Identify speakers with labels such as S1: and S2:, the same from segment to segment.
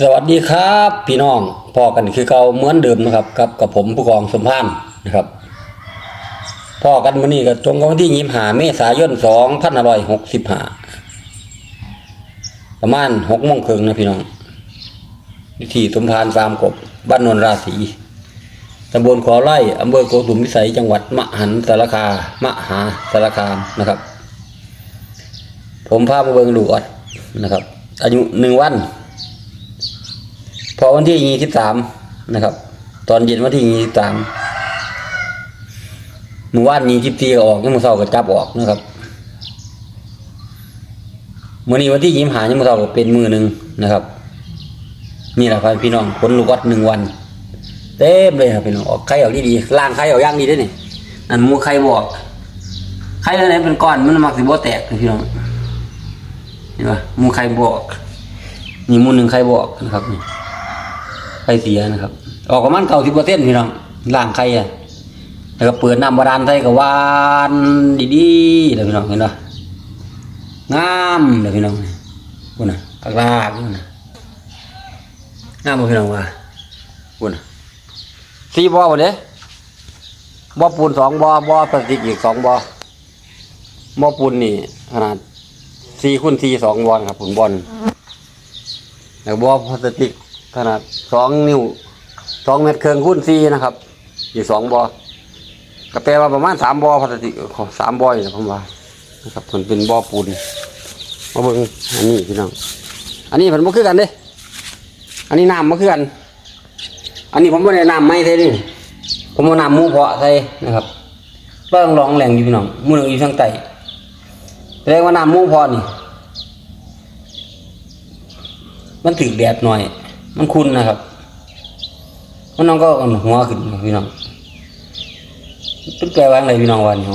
S1: สวัสดีครับพี่น้องพอกันคือเก่าเหมือนเดิมนะครับกับกับผมผู้กองสมพานนะครับพอกันมื้อนี้ก็ตรงกับวันที่ยี่หาเมษายนสองพันอร้อยหกสิบห้าประมาณหกโมงครึ่งนะพี่น้องวิธีสมพานฟาร์มกบบ้านนนราศีตำบลขอไร่อำเภอโกสุมพิสัยจังหวัดมหันสารคามหาสารคามนะครับ ผมพามาเบิงดูก่อนนะครับ อายุหนึ่งวัน อวันที่ยี่สิบสามนะครับ ตอนเย็นวันที่ยี่สิบสามมือว่านยี่สิบสี่ออกยังมือเศร้าก็จับออกนะครับมื่อนี้วันที่ยี่สิบหายังมือเศร้าก็เป็นมือหนึ่งนะครับ นี่แหละครับพี่น้องผลลูกวัดหนึ่งวัน เต็มเลยครับพี่น้องออกไข่ออกดีๆล่างไข่ออกย่างดีด้วยนี่อันหมูไข่บอกไข่แล้วไหนเป็นก้อนมันมักสิบ่แตกนะพี่น้องเห็นปะหมูไข่บอกนี่หมูหนึ่งไข่บอกนะครับนี่ ไข่เสียนะครับ ออกประมาณเก้าสิบเปอร์เซ็นต์พี่น้องล่างไข่อะแล้วก็เปิดน้ำบาดาลใส่กับวานดีๆเลยพี่น้องเห็นปะงามเลยพี่น้องพูดนะกลากๆพูดนะงามบ่พี่น้องว่าพูดนะสี่บ่อหมดเลยบอปูนสองบอบอพลาสติกอีกสองบอบอปูนนี่ขนาดสี่คูณสี่สองบอลครับผมบอลแล้วบอพลาสติก ขนาดสองนิ้วสองเมตรเครื่องคูณสี่นะครับอยู่สองบ่อก็แปลว่าประมาณสามบ่อพลาสติกสามบ่ออยู่นะผมว่านะครับมันเป็นบ่อปูนมาเบิ่งอันนี้พี่น้องอันนี้ผมบ่คือกันเด้ อันนี้น้ำบ่คือกัน อันนี้ผมบ่ได้น้ำไม่ใช่ดิผมเอาน้ำมูเพาะใส่นะครับเบิ่งลองแหล่งอยู่พี่น้องมูหนึงอยู่ทางใต้แสดงว่าน้ำมูเพาะนี่ มันถึกแดดหน่อย มันคุณนะครับ มันน้องก็หัวขึ้นพี่น้องเป็นแปลว่าอะไรพี่น้องวันนี้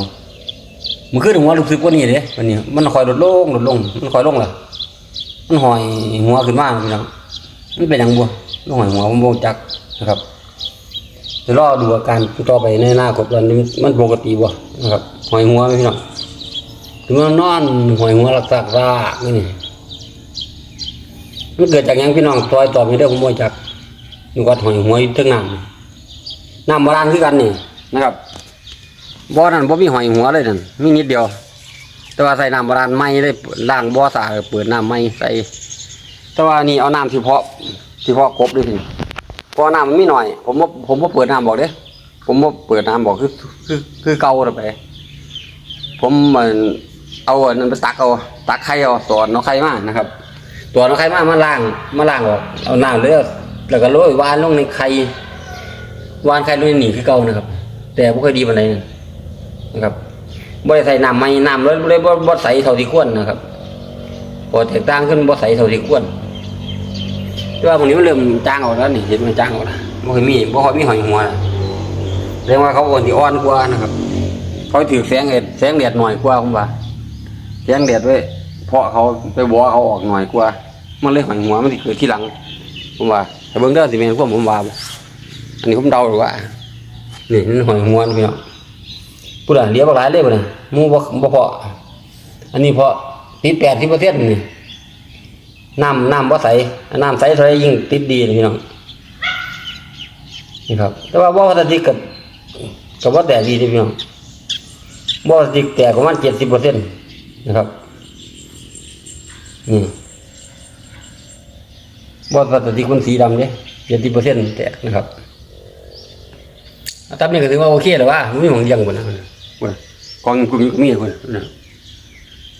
S1: มันคือหัวรู้สึกว่านี่เด้วันนี้ มันคอยลดลงลดลง มันคอยลงเล่ะมันหอยหัวขึ้นมากพี่น้องมันเป็นอย่างบัวลงหอยหัวมันโบจักนะครับเดี๋ยวรอดูอาการต่อไปในหน้ากบวันนี้มันปกติบ่นะครับหอยหัวไหมพี่น้องถึงมันนอนหอยหัวรักษากรากนี่ มันเกิดจากยังพี่น้องซอยตอบไม่ได้ผมบ่จักนี่วัดหอยหวยทึงน้ำน้ำโบราณคือกันนี่นะครับบ่อนั้นบ่มีหอยหัวเลยนั่นมีนิดเดียว แต่ว่าใส่น้ำโบราณไม่ได้ล้างบ่อสะอาดเปิดน้ำไม่ใส่ แต่ว่านี่เอาน้ำที่เพาะที่เพาะกบด้วยพี่พราะน้ำมันมีหน่อย ผมบ่าผมบ่าเปิดน้ำบอกเด้ผมบ่าเปิดน้ำบอกคือคือคือเก่าแล้วไป ผมมันเอาอันนั้นไปตักเอาตักไข่เอาสอนเอาไข่มานะครับ ตัวน้องไข่มามาล้างมาล้างออกเอาน้ำเลือดแล้วก็โรยวานลงในไข่วานไข่ลงในหนีคือเก่านะครับ แต่บ่ค่อยดีปานใดนะครับบ่ได้ใส่น้ำไม่น้ำเลยเลยบ่บ่ใส่เท่าที่ควรนะครับพอแตกต่างขึ้นบ่ใส่เท่าที่ควรแต่ว่าพวกนี้มันเริ่มจางออกแล้วนี่เห็นมันจางออกแล้วบ่ค่อยมีบ่ค่อยมีหอยหัวแล้วแสดงว่าเขาอ่อนที่อ่อนกว่านะครับเขาถือแสงแดดแสงแดดหน่อยกว่าผมว่าแสงแดดไว้ เพราะเขาไปบัวเขาออกหน่อยกว่า มันเลยหอยหัวมันสิเกิดที่หลัง ผมว่าแต่เบิ่งเด้อสิแม่นพวกผมว่าอันนี้ผมเดาหรือว่านี่มันหอยหัวนะพี่น้องผู้ใดเลี้ยงบ่หลายเลยบ่เนี่ยมูบ่บ่พออันนี้เพาะติด80%นี่น้ำน้ำบ่ใสน้ำใสเท่าไรยิ่งติดดีนะพี่น้องนี่ครับ แต่ว่าบ่พลาสติกก็ก็บ่แตกดีเด้อพี่น้องบ่พลาสติแตกประมาณ70%นะครับ นี่บอสพลาสติกมันสีดำเนี่ยเจ็ดสิบเปอร์เซ็นต์แตกนะครับอันตับนี่ก็ถือว่าโอเคแล้วว่ามันมีของเลี้ยังบนนะบนนะกองกลุ่มก็มีคนนะ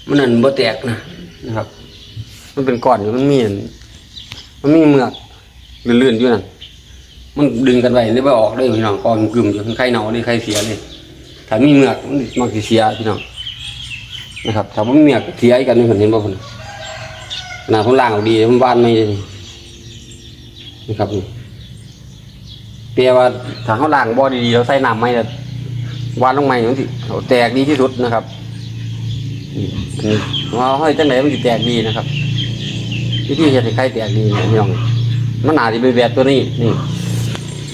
S1: มันนั่นบ่แตกนะนะครับ มันเป็นก้อนอยู่มันมีอันมันมีเมือกลื่นๆอยู่นั่นมันดึงกันไว้เลยว่าออกเลยพี่น้องกองกลุ่มอยู่ไข่เน่าเลยไข่เสียเลยถ้ามีเมือกมันมักสิเสียพี่น้องนะครับถ้ามันมีเมือกเสียอีกกันนึงเห็นบ่พุ่น ขนาดผมล่างออกดีผมวานไม่นะครับเปียว่าถ้าเขาล่างบ่อดีๆเราใส่น้ำไม่จะวานลงไม่มันสิเอาแตกดีที่สุดนะครับอันนี้เราให้จังไหนมันสิแตกดีนะครับวิธีเฮ็ดให้ไข่แตกดีนะพี่น้องมันหนาที่เป็นแบบตัวนี้นี่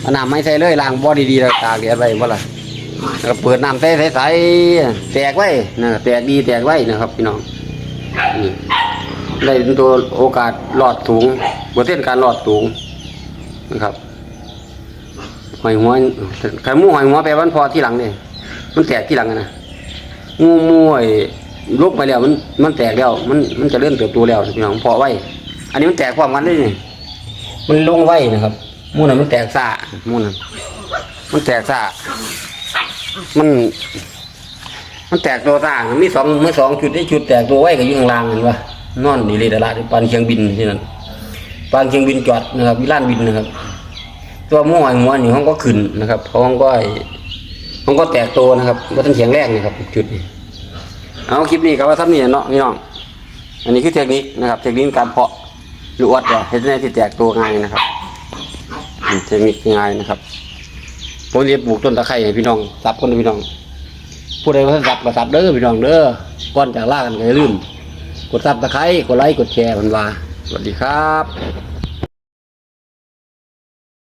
S1: อาน้ำไม่ใส่เลยล้างบ่อดีๆแล้วตากแดดไว้บ่ล่ะแล้วก็เปิดน้ำใส่ใสๆแตกไว้นะแตกดีแตกไว้นะครับ พี่น้องนี่ ได้เป็นตัวโอกาสรอดสูงเปอร์เซ็นต์การรอดสูงนะครับหอยหัวไข่หมูหอยหัวแปลว่ามันพอที่หลังเนี่ยมันแตกที่หลังอะนะงูมูไอ้ลุกไปแล้ว มันมันแตกแล้ว มันมันจะเริ่มเติบโตแล้วพี่น้องพอไว้ อันนี้มันแตกพร้อมกันเลยนี่มันลงไว้นะครับมูนั้นมันแตกซ่ามูนั้นมันแตกซ่ามัน มันแตกตัวซ่ามีสองเมื่อสองจุดได้จุดแตกตัวไว้กับยู่งล่างเห็นปะ นอนดีเลยดาราปานเชียงบินที่นั่นปานเชียงบินจอดนะครับวิลานบินนะครับ ตัวม้อไอ้หัวนี่ห้องก็ขึ้นนะครับห้องก็ไอ้ห้องก็แตกตัวนะครับว่าท่านเสียงแรกนะครับ จุดนี้เอาคลิปนี้ครับว่าท่านนี่เนาะพี่น้องอันนี้คือเทคนิคนะครับ เทคนิคการเพาะหรือวัดเห็นในที่แตกตัวง่ายนะครับเทคนิคง่ายนะครับผมจะปลูกต้นตะไคร้ให้พี่น้องซับคนพี่น้องผู้ใดว่าซับก็ซับเด้อพี่น้องเด้อก่อนจากล่ากันก็อย่าลืม กดซับตะไคร้กดไลค์กดแชร์มันว่าสวัสดีครับ